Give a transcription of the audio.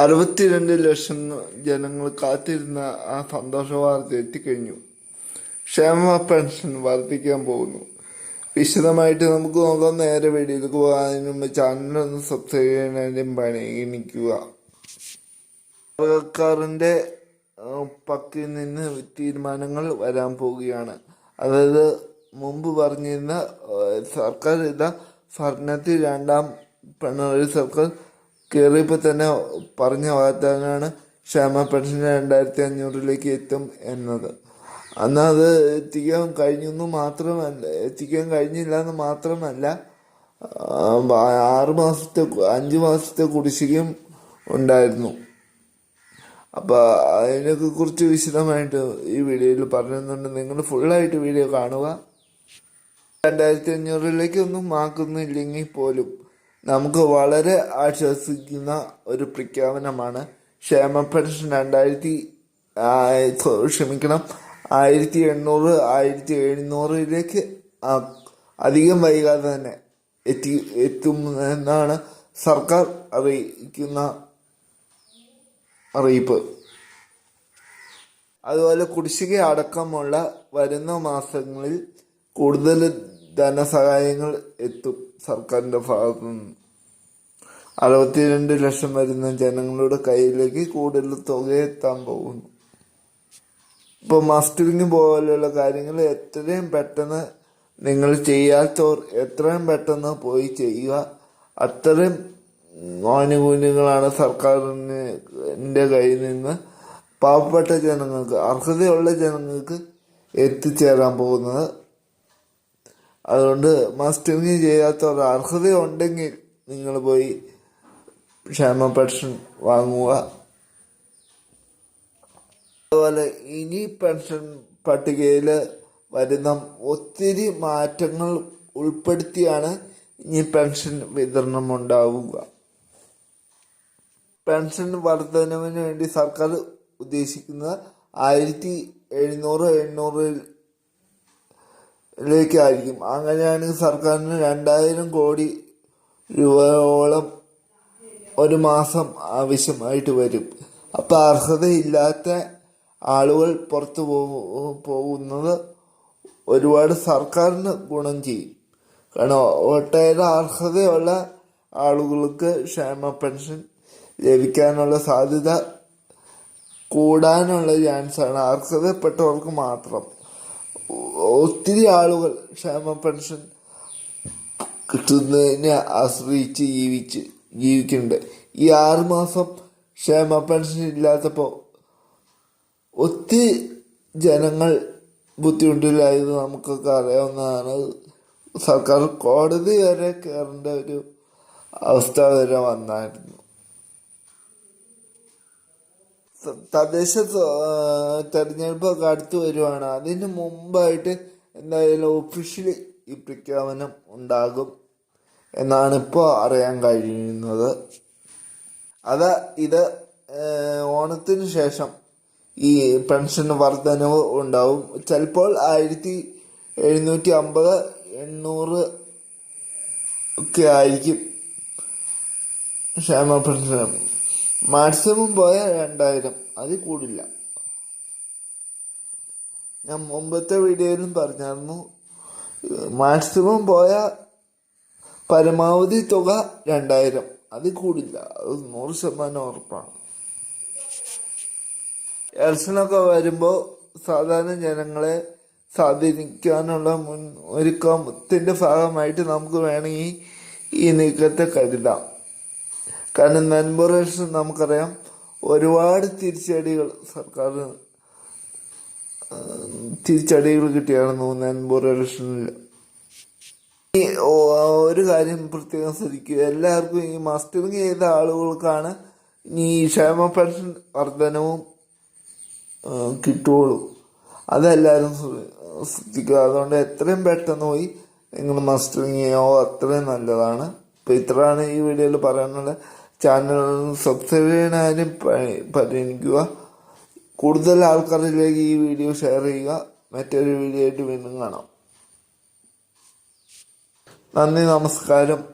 അറുപത്തിരണ്ട് ലക്ഷം ജനങ്ങൾ കാത്തിരുന്ന ആ സന്തോഷ വാർത്ത എത്തിക്കഴിഞ്ഞു. ക്ഷേമ പെൻഷൻ വർദ്ധിക്കാൻ പോകുന്നു. വിശദമായിട്ട് നമുക്ക് നോക്കാം. നേരെ വീഡിയോയിലേക്ക് പോകാതിന് മുമ്പ് ചാനൽ ഒന്ന് സബ്സ്ക്രൈബ് ചെയ്യാനും പരിഗണിക്കുക. സർക്കാരിന്റെ പക്കിൽ നിന്ന് തീരുമാനങ്ങൾ വരാൻ പോവുകയാണ്. അതായത് മുമ്പ് പറഞ്ഞിരുന്ന സർക്കാർ ഇതാ ഭരണത്തിൽ രണ്ടാം പിണറായി സർക്കാർ കയറിയപ്പോൾ തന്നെ പറഞ്ഞ വാഗ്ദാനമാണ് ക്ഷേമ പെൻഷൻ രണ്ടായിരത്തി അഞ്ഞൂറിലേക്ക് എത്തും എന്നത്. അന്ന് അത് എത്തിക്കാൻ കഴിഞ്ഞെന്ന് മാത്രമല്ല എത്തിക്കാൻ കഴിഞ്ഞില്ല എന്ന് മാത്രമല്ല ആറ് മാസത്തെ അഞ്ച് മാസത്തെ കുടിശ്ശികയും ഉണ്ടായിരുന്നു. അപ്പോൾ അതിനൊക്കെ കുറിച്ച് വിശദമായിട്ട് ഈ വീഡിയോയിൽ പറയുന്നുണ്ട് നിങ്ങൾ ഫുള്ളായിട്ട് വീഡിയോ കാണുക. രണ്ടായിരത്തി അഞ്ഞൂറിലേക്ക് ഒന്നും ആക്കുന്നില്ലെങ്കിൽ പോലും നമുക്ക് വളരെ ആശ്വസിക്കുന്ന ഒരു പ്രഖ്യാപനമാണ്. ക്ഷേമ പെൻഷൻ രണ്ടായിരത്തി ക്ഷമിക്കണം ആയിരത്തി എണ്ണൂറ് ആയിരത്തി എഴുന്നൂറിലേക്ക് അധികം വൈകാതെ തന്നെ എത്തി എത്തുമെന്നാണ് സർക്കാർ അറിയിക്കുന്ന അറിയിപ്പ്. അതുപോലെ കുടിശ്ശിക അടക്കമുള്ള വരുന്ന മാസങ്ങളിൽ കൂടുതൽ ധനസഹായങ്ങൾ എത്തും സർക്കാരിന്റെ ഭാഗത്തു നിന്ന്. അറുപത്തിരണ്ട് ലക്ഷം വരുന്ന ജനങ്ങളുടെ കയ്യിലേക്ക് കൂടുതൽ തുക എത്താൻ പോകുന്നു. ഇപ്പോൾ മസ്റ്ററിങ് പോലെയുള്ള കാര്യങ്ങൾ എത്രയും പെട്ടെന്ന് നിങ്ങൾ ചെയ്യാത്തവർ എത്രയും പെട്ടെന്ന് പോയി ചെയ്യുക. അത്രയും ആനുകൂല്യങ്ങളാണ് സർക്കാരിന്റെ കയ്യിൽ നിന്ന് പാവപ്പെട്ട ജനങ്ങൾക്ക് അർഹതയുള്ള ജനങ്ങൾക്ക് എത്തിച്ചേരാൻ പോകുന്നത്. അതുകൊണ്ട് മസ്റ്ററിങ് അർഹത ഉണ്ടെങ്കിൽ നിങ്ങൾ പോയി ക്ഷേമ പെൻഷൻ വാങ്ങുക. അതുപോലെ ഇനി പെൻഷൻ പട്ടികയിൽ വരുന്ന ഒത്തിരി മാറ്റങ്ങൾ ഉൾപ്പെടുത്തിയാണ് ഇനി പെൻഷൻ വിതരണം ഉണ്ടാവുക. പെൻഷൻ വർധനവിന് വേണ്ടി സർക്കാർ ഉദ്ദേശിക്കുന്നത് ആയിരത്തി എഴുന്നൂറ് എണ്ണൂറിലേക്കായിരിക്കും അങ്ങനെയാണെങ്കിൽ സർക്കാരിന് രണ്ടായിരം കോടി രൂപയോളം ഒരു മാസം ആവശ്യമായിട്ട് വരും. അപ്പോൾ അർഹതയില്ലാത്ത ആളുകൾ പുറത്തു പോകുന്നത് ഒരുപാട് സർക്കാരിന് ഗുണം ചെയ്യും. കാരണം ഒട്ടേറെ അർഹതയുള്ള ആളുകൾക്ക് ക്ഷേമ പെൻഷൻ ലഭിക്കാനുള്ള സാധ്യത കൂടാനുള്ള ചാൻസാണ്. അർഹതപ്പെട്ടവർക്ക് മാത്രം. ഒത്തിരി ആളുകൾ ക്ഷേമ പെൻഷൻ കിട്ടുന്നതിനെ ആശ്രയിച്ച് ജീവിച്ച് ജീവിക്കുന്നുണ്ട്. ഈ ആറ് മാസം ക്ഷേമ പെൻഷൻ ഇല്ലാത്തപ്പോൾ ഒത്തിരി ജനങ്ങൾ ബുദ്ധിമുട്ടിലായത് നമുക്കൊക്കെ അറിയാവുന്നതാണ്. സർക്കാർ കോടതി വരെ കയറേണ്ട ഒരു അവസ്ഥ വരെ വന്നായിരുന്നു. തദ്ദേശ തെരഞ്ഞെടുപ്പൊക്കെ അടുത്ത് വരുവാണ്. അതിന് മുമ്പായിട്ട് എന്തായാലും ഒഫീഷ്യലി ഈ പ്രഖ്യാപനം ഉണ്ടാകും എന്നാണ് ഇപ്പോൾ അറിയാൻ കഴിയുന്നത്. അത് ഇത് ഓണത്തിന് ശേഷം ഈ പെൻഷൻ വർധനവ് ഉണ്ടാവും. ചിലപ്പോൾ ആയിരത്തി എഴുന്നൂറ്റി അമ്പത് എണ്ണൂറ് ഒക്കെ ആയിരിക്കും ക്ഷേമ പെൻഷൻ മാക്സിമം പോയ രണ്ടായിരം. അതിൽ കൂടില്ല. ഞാൻ മുമ്പത്തെ വീഡിയോയിലും പറഞ്ഞായിരുന്നു. മാക്സിമം പോയ പരമാവധി തുക രണ്ടായിരം. അത് കൂടില്ല. അത് നൂറ് ശതമാനം ഉറപ്പാണ്. ഇലക്ഷനൊക്കെ വരുമ്പോൾ സാധാരണ ജനങ്ങളെ സ്വാധീനിക്കാനുള്ള മുൻ ഒരുക്കത്തിന്റെ ഭാഗമായിട്ട് നമുക്ക് വേണമെങ്കിൽ ഈ നീക്കത്തെ കരുതാം. കാരണം നൻപൂർ ഇലക്ഷൻ നമുക്കറിയാം. ഒരുപാട് തിരിച്ചടികൾ സർക്കാർ തിരിച്ചടികൾ ഇലക്ഷനിൽ ഈ ഒരു കാര്യം പ്രത്യേകം ശ്രദ്ധിക്കുക. എല്ലാവർക്കും ഈ മസ്റ്ററിങ് ചെയ്ത ആളുകൾക്കാണ് ഈ ക്ഷേമ പെൻഷൻ വർധനവും ആ, കിട്ടുള്ളൂ അതെല്ലാവരും ശ്രദ്ധിക്കുക. അതുകൊണ്ട് എത്രയും പെട്ടെന്ന് പോയി നിങ്ങൾ മസ്റ്ററിങ് ചെയ്യാവോ അത്രയും നല്ലതാണ്. ഇപ്പം ഇത്രയാണ് ഈ വീഡിയോയിൽ പറയാനുള്ളത്. ചാനൽ സബ്സ്ക്രൈബ് ചെയ്യാനും പരിഗണിക്കുക. കൂടുതൽ ആൾക്കാരിലേക്ക് ഈ വീഡിയോ ഷെയർ ചെയ്യുക. മറ്റൊരു വീഡിയോ ആയിട്ട് വീണ്ടും കാണാം. നന്ദി നമസ്കാരം.